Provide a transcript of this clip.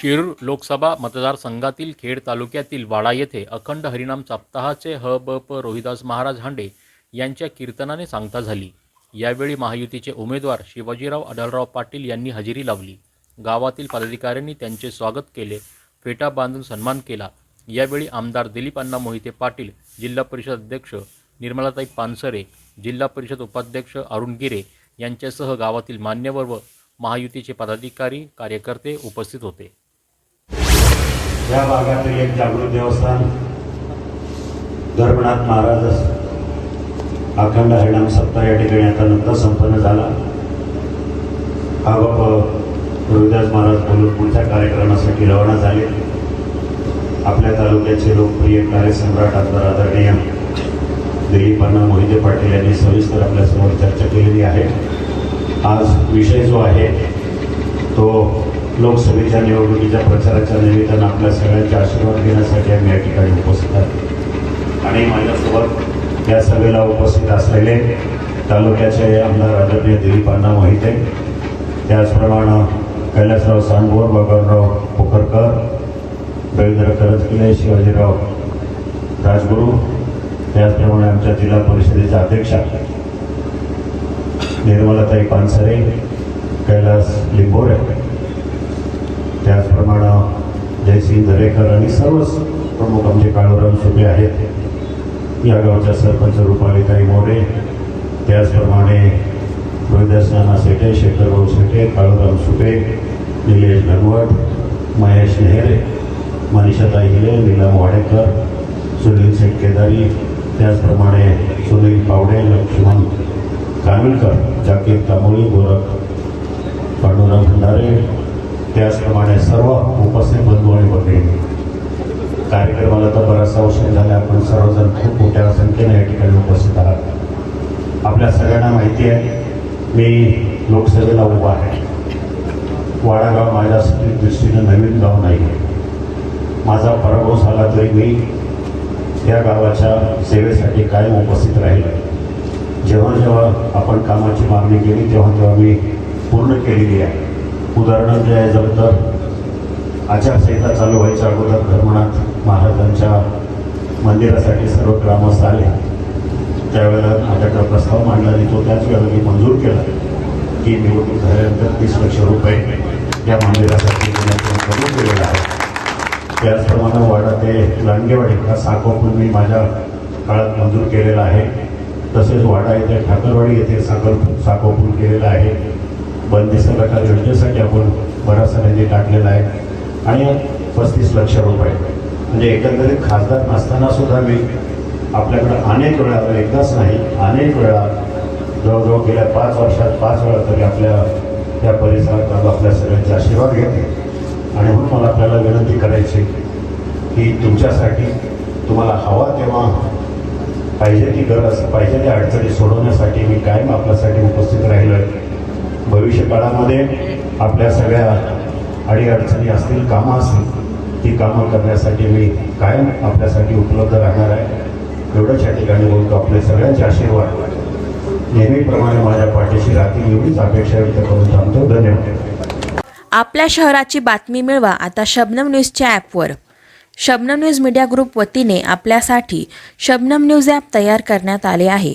शिरूर लोकसभा मतदारसंघातील खेड तालुक्यातील वाडा येथे अखंड हरिनाम सप्ताहाचे ह ब प रोहिदास महाराज हांडे यांच्या कीर्तनाने सांगता झाली. यावेळी महायुतीचे उमेदवार शिवाजीराव अडलराव पाटील यांनी हजेरी लावली. गावातील पदाधिकाऱ्यांनी त्यांचे स्वागत केले फेटा बांधून सन्मान केला. यावेळी आमदार दिलीप अण्णा मोहिते पाटील जिल्हा परिषद अध्यक्ष निर्मलाताई पानसरे जिल्हा परिषद उपाध्यक्ष अरुण गिरे यांच्यासह गावातील मान्यवर व महायुतीचे पदाधिकारी कार्यकर्ते उपस्थित होते. या भागातील एक जागृत देवस्थान धर्मनाथ महाराज अखंड हरिणाम सप्ताह या ठिकाणी आता नंतर संपन्न झाला. हा बाप रविदास महाराज बोलून पुढच्या कार्यक्रमासाठी रवाना झाले. आपल्या तालुक्याचे लोकप्रिय कार्यसम्राट आमदार आदरणीय दिलीपांना मोहिते पाटील यांनी सविस्तर आपल्यासमोर चर्चा केलेली आहे. आज विषय जो आहे तो लोकसभेच्या निवडणुकीच्या प्रचाराच्या निमित्तानं आपल्या सगळ्यांचे आशीर्वाद घेण्यासाठी आम्ही या ठिकाणी उपस्थित आहोत. आणि माझ्यासोबत या सभेला उपस्थित असलेले तालुक्याचे आमदार आदरणीय दिलीप अण्णा मोहिते त्याचप्रमाणे कैलासराव सांगोर भगवानराव पोखरकर रवींद्र करजकिले शिवाजीराव राजगुरू त्याचप्रमाणे आमच्या जिल्हा परिषदेच्या अध्यक्षा निर्मलाताई पानसरे कैलास लिंबोरे त्याचप्रमाणे जयसिंग दरेकर आणि सर्वच प्रमुख आमचे काळूराम शुभे आहेत. या गावच्या सरपंच रुपालीताई मोरे त्याचप्रमाणे रोहिदास नाना शेटे शेखरभाऊ शेटे काळूराम सुपे निलेश घनवट महेश नेहरे मनीषाताई हिले नीलम वाडेकर सुनील शेठ केदारी त्याचप्रमाणे सुनील पावडे लक्ष्मण कामिलकर जाकीर तामोळी गोरख पांडुराम भंडारे त्याचप्रमाणे सर्व उपस्थित बंधू आणि भगिनी कार्यक्रमाला तर बराचसा उशीर झाला आपण सर्वजण खूप मोठ्या संख्येने या ठिकाणी उपस्थित आहात. आपल्या सगळ्यांना माहिती आहे मी लोकसभेला उभा आहे. वाडागाव माझ्यासाठी दृष्टीनं नवीन गाव नाही आहे. माझा पराभव झाला तरी मी त्या गावाच्या सेवेसाठी कायम उपस्थित राहील. जेव्हा जेव्हा आपण कामाची मागणी केली तेव्हा तेव्हा मी पूर्ण केलेली आहे. उदाहरण द्यायचं तर आचारसंहिता चालू व्हायच्या अगोदर धर्मनाथ महाराजांच्या मंदिरासाठी सर्व ग्रामस्थ आले. त्यावेळेला माझ्याकडे प्रस्ताव मांडला आणि तो त्याच वेळेला मी मंजूर केला की निवडणूक झाल्यानंतर तीस लक्ष रुपये या मंदिरासाठी मंजूर केलेला आहे. त्याचप्रमाणे वाडा ते लांडगेवाडी हा साखो पण मी माझ्या काळात मंजूर केलेला आहे. तसेच वाडा येथे ठाकरवाडी येथे साखर साखोपूल केलेला आहे. बंदिस्त प्रकार योजनेसाठी आपण बराचसा निधी टाकलेला आहे. आणि पस्तीस लक्ष रुपये. म्हणजे एकंदरीत खासदार नसताना सुद्धा मी आपल्याकडे अनेक वेळा एकदाच नाही अनेक वेळा जवळजवळ गेल्या पाच वर्षात पाच वेळा तरी आपल्या त्या परिसरात आपल्या सगळ्यांचे आशीर्वाद घेते आणि म्हणून मला आपल्याला विनंती करायची की तुमच्यासाठी तुम्हाला हवा तेव्हा पाहिजे ती गरज पाहिजे त्या अडचणी सोडवण्यासाठी मी कायम आपल्यासाठी उपस्थित राहिलो आहे भविष्य काळामध्ये आपल्या सगळ्या अडीअडचणी असतील कामं असतील ती कामं करण्यासाठी मी कायम आपल्यासाठी उपलब्ध राहणार आहे. एवढंच या ठिकाणी बोलतो. आपले सगळ्यांचे आशीर्वाद नेहमीप्रमाणे माझ्या पाठीशी राहतील एवढीच अपेक्षा व्यक्त करून थांबतो धन्यवाद. आपल्या शहराची बातमी मिळवा आता शबनम न्यूजच्या ॲपवर. शबनम न्यूज मीडिया ग्रुप वतीने आपल्यासाठी शबनम न्यूज ॲप तयार करण्यात आले आहे.